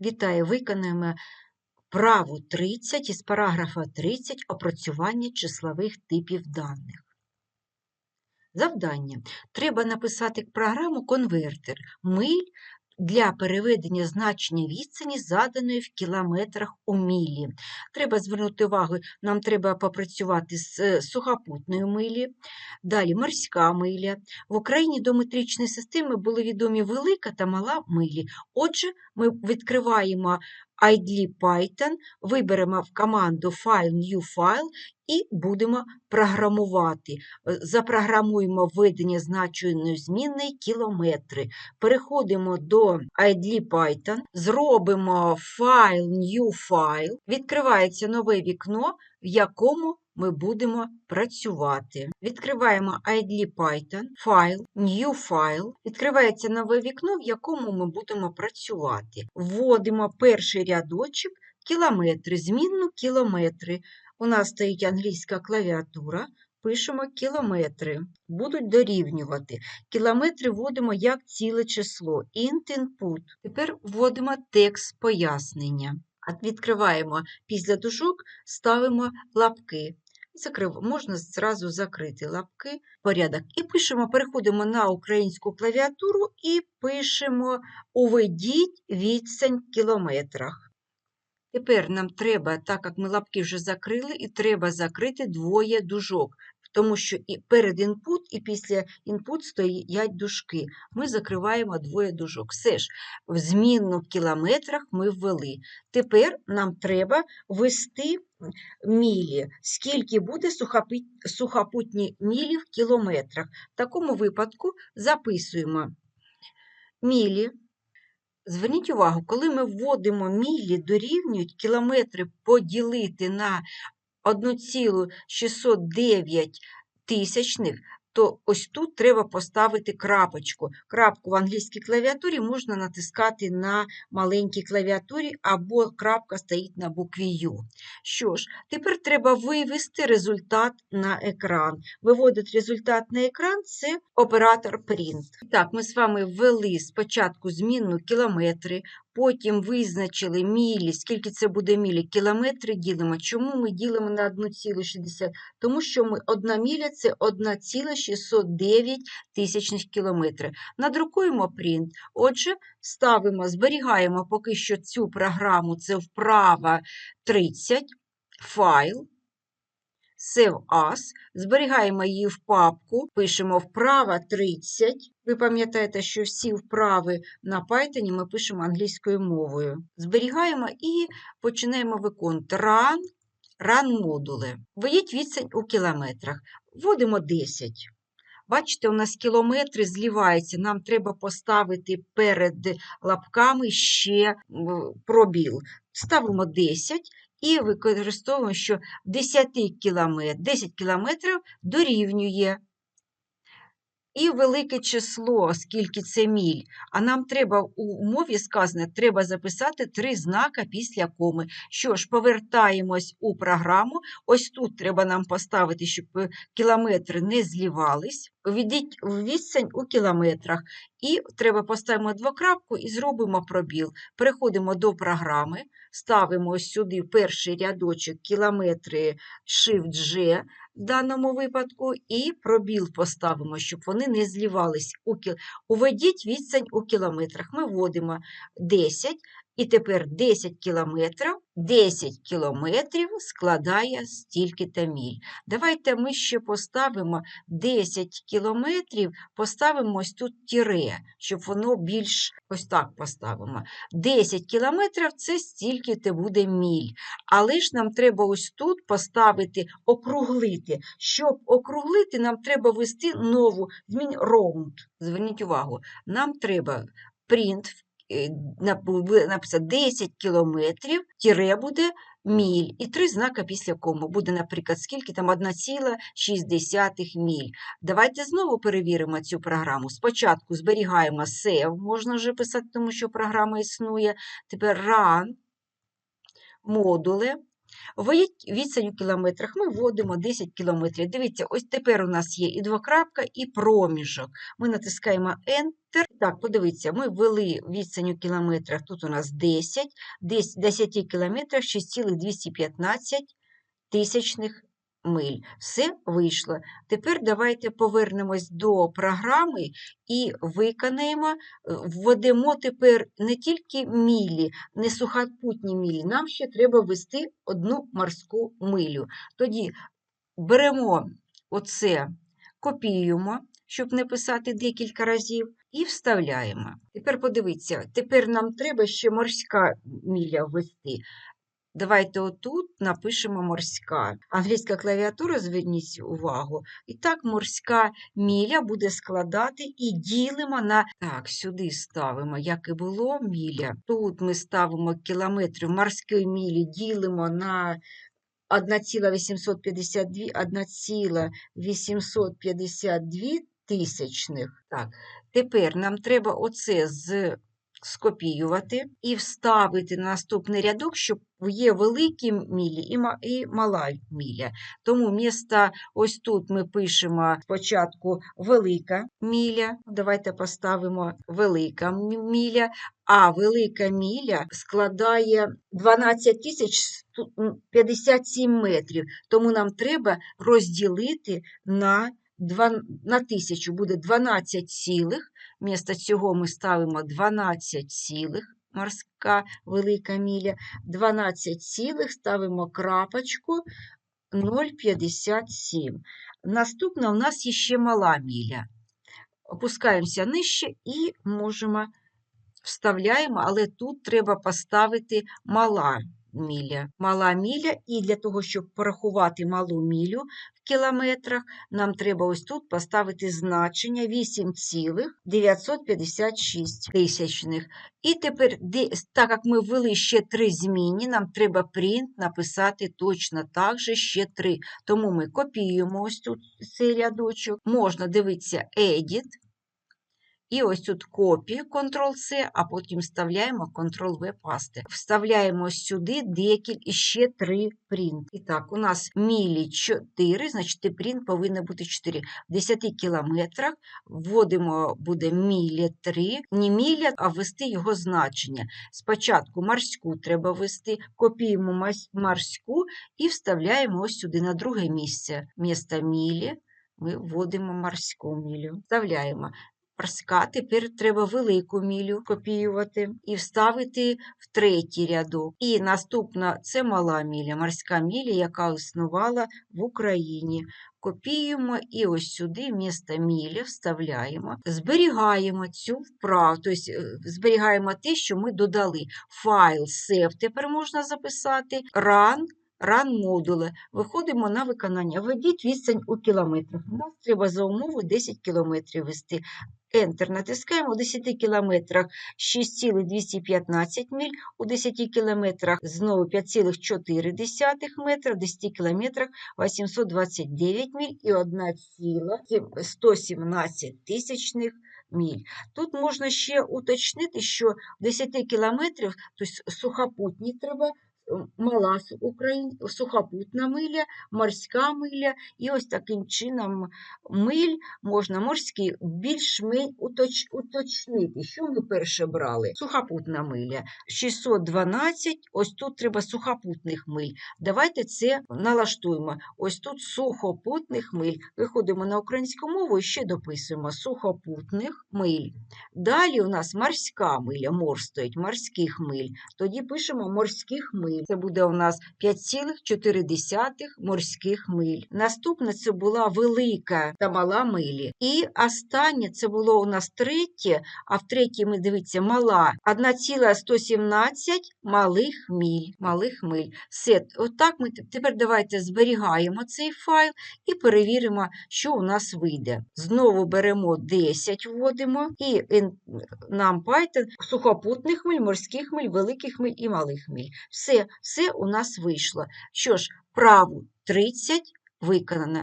Вітаю, виконаємо право 30 із параграфа 30 опрацювання числових типів даних. Завдання. Треба написати програму конвертер миль для переведення значення відстані, заданої в кілометрах у мілі. Треба звернути увагу, нам треба попрацювати з е, сухопутною милі, далі морська миля. В Україні до метричної системи були відомі велика та мала милі. Отже, ми відкриваємо IDLE Python, виберемо в команду File New File і будемо програмувати. Е, Запрограмуємо введення значеної змінної кілометри. Переходимо до IDLE Python, зробимо File New File, відкривається нове вікно, в якому ми будемо працювати. Відкриваємо IDLE Python, файл, New File. Відкривається нове вікно, в якому ми будемо працювати. Вводимо перший рядочок, кілометри, змінну кілометри. У нас стоїть англійська клавіатура. Пишемо кілометри, будуть дорівнювати. Кілометри вводимо як ціле число. Int input. Тепер вводимо текст пояснення. Відкриваємо після дужок, ставимо лапки. Закрив, можна зразу закрити лапки, порядок. І пишемо, переходимо на українську клавіатуру і пишемо Уведіть відстань кілометрах. Тепер нам треба, так як ми лапки вже закрили, і треба закрити двоє дужок, тому що і перед інпут, і після інпут стоять дужки. Ми закриваємо двоє дужок. Все ж, в змінну в кілометрах ми ввели. Тепер нам треба ввести мілі, скільки буде сухопутні мілі в кілометрах. В такому випадку записуємо мілі. Зверніть увагу, коли ми вводимо мілі, дорівнюють кілометри поділити на 1,609 тисячних, то ось тут треба поставити крапочку. Крапку в англійській клавіатурі можна натискати на маленькій клавіатурі, або крапка стоїть на букві Ю. Що ж, тепер треба вивести результат на екран. Виводить результат на екран це оператор Print. Так, ми з вами ввели спочатку змінну кілометри, потім визначили мілі, скільки це буде мілі. Кілометри ділимо. Чому ми ділимо на 1,60? Тому що ми, одна міля – це 1,609 тисячних кілометрів. Надрукуємо принт. Отже, ставимо, зберігаємо поки що цю програму, це вправа 30, файл, Save As, зберігаємо її в папку, пишемо вправа 30. Ви пам'ятаєте, що всі вправи на Python ми пишемо англійською мовою. Зберігаємо і починаємо виконувати run, run модули. Введіть відстань у кілометрах. Вводимо 10. Бачите, у нас кілометри зліваються. Нам треба поставити перед лапками ще пробіл. Ставимо 10 і використовуємо, що 10 кілометр, 10 кілометрів дорівнює. І велике число, скільки це міль. А нам треба у умові сказано, треба записати три знака після коми. Що ж, повертаємось у програму. Ось тут треба нам поставити, щоб кілометри не злівались. Введіть відстань у кілометрах. І треба поставимо двокрапку і зробимо пробіл. Переходимо до програми, ставимо сюди перший рядочок кілометри Shift-G в даному випадку, і пробіл поставимо, щоб вони не злівались. Уведіть відстань у кілометрах. Ми вводимо 10, і тепер 10 кілометрів, 10 кілометрів складає стільки-то міль. Давайте ми ще поставимо 10 кілометрів, поставимо ось тут тіре, щоб воно більш ось так поставимо. 10 кілометрів – це стільки-то буде міль. Але ж нам треба ось тут поставити, округлити. Щоб округлити, нам треба ввести нову змін round. Зверніть увагу, нам треба print написати 10 кілометрів, тіре буде міль, і три знака після кому. Буде, наприклад, скільки там 1,6 міль. Давайте знову перевіримо цю програму. Спочатку зберігаємо сев, можна вже писати, тому що програма існує. Тепер run, модули. Введіть відстань у кілометрах, ми вводимо 10 кілометрів. Дивіться, ось тепер у нас є і двокрапка, і проміжок. Ми натискаємо Enter. Так, подивіться, ми ввели відстань у кілометрах, тут у нас 10, десь 10 кілометрах 6,215 тисячних миль. Все вийшло. Тепер давайте повернемось до програми і виконаємо, е, введемо тепер не тільки мілі, не сухопутні мілі, нам ще треба ввести одну морську милю. Тоді беремо оце, копіюємо, щоб не писати декілька разів, і вставляємо. Тепер подивіться, тепер нам треба ще морська міля ввести. Давайте отут напишемо морська. Англійська клавіатура, зверніть увагу. І так, морська міля буде складати і ділимо на. Так, сюди ставимо, як і було міля. Тут ми ставимо кілометрів морської мілі, ділимо на 1,852, 1,852 тисячних. Так, тепер нам треба оце з скопіювати і вставити на наступний рядок, щоб є великі мілі і, мала міля. Тому вмісто ось тут ми пишемо спочатку велика міля. Давайте поставимо велика міля, а велика міля складає 12 тисяч 57 метрів. Тому нам треба розділити на два- на тисячу буде 12 цілих. Вмісто цього ми ставимо 12 цілих, морська велика міля. 12 цілих ставимо крапочку 0,57. Наступна у нас є ще мала міля. Опускаємося нижче і можемо вставляємо, але тут треба поставити мала міля. Мала міля, і для того, щоб порахувати малу мілю в кілометрах, нам треба ось тут поставити значення 8,956 тисячних. І тепер, так як ми ввели ще три зміни, нам треба print написати точно так же ще три. Тому ми копіюємо ось тут цей рядочок. Можна дивитися Edit. І ось тут копію Ctrl-C, а потім вставляємо Ctrl-V пасти. Вставляємо сюди декіль і ще три принт. І так, у нас мілі 4, значить принт повинен бути 4. В 10 кілометрах вводимо буде мілі 3, не міля, а ввести його значення. Спочатку морську треба ввести, копіюємо мась- морську і вставляємо ось сюди на друге місце. Місто мілі ми вводимо морську мілю. Вставляємо. Морська, тепер треба велику мілю копіювати і вставити в третій рядок. І наступна це мала міля, морська міля, яка існувала в Україні. Копіюємо і ось сюди вмісто міля вставляємо, зберігаємо цю вправу, тобто е, зберігаємо те, що ми додали. Файл save тепер можна записати, run, run модуле. Виходимо на виконання. Введіть відстань у кілометрах. Нам треба за умови 10 кілометрів вести. Enter натискаємо у 10 кілометрах 6,215 міль, у 10 кілометрах знову 5,4 метра, в 10 кілометрах 829 міль і 1,117 тисячних міль. Тут можна ще уточнити, що в 10 кілометрів, тобто сухопутні треба, мала сухопутна миля, морська миля, і ось таким чином миль можна морський більш уточ, уточнити, що ми перше брали. Сухопутна миля 612, ось тут треба сухопутних миль. Давайте це налаштуємо. Ось тут сухопутних миль. Виходимо на українську мову і ще дописуємо сухопутних миль. Далі у нас морська миля, мор стоїть, морських миль. Тоді пишемо морських миль. Це буде у нас 5,4 морських миль. Наступне це була велика та мала милі. І останнє це було у нас третє, а в третій ми дивіться мала 1,117 малих миль. Малих миль. Все, отак ми тепер давайте зберігаємо цей файл і перевіримо, що у нас вийде. Знову беремо 10, вводимо, і нам Python сухопутних миль, морських миль, великих миль і малих миль. Все, все у нас вийшло. Що ж, праву 30 виконано.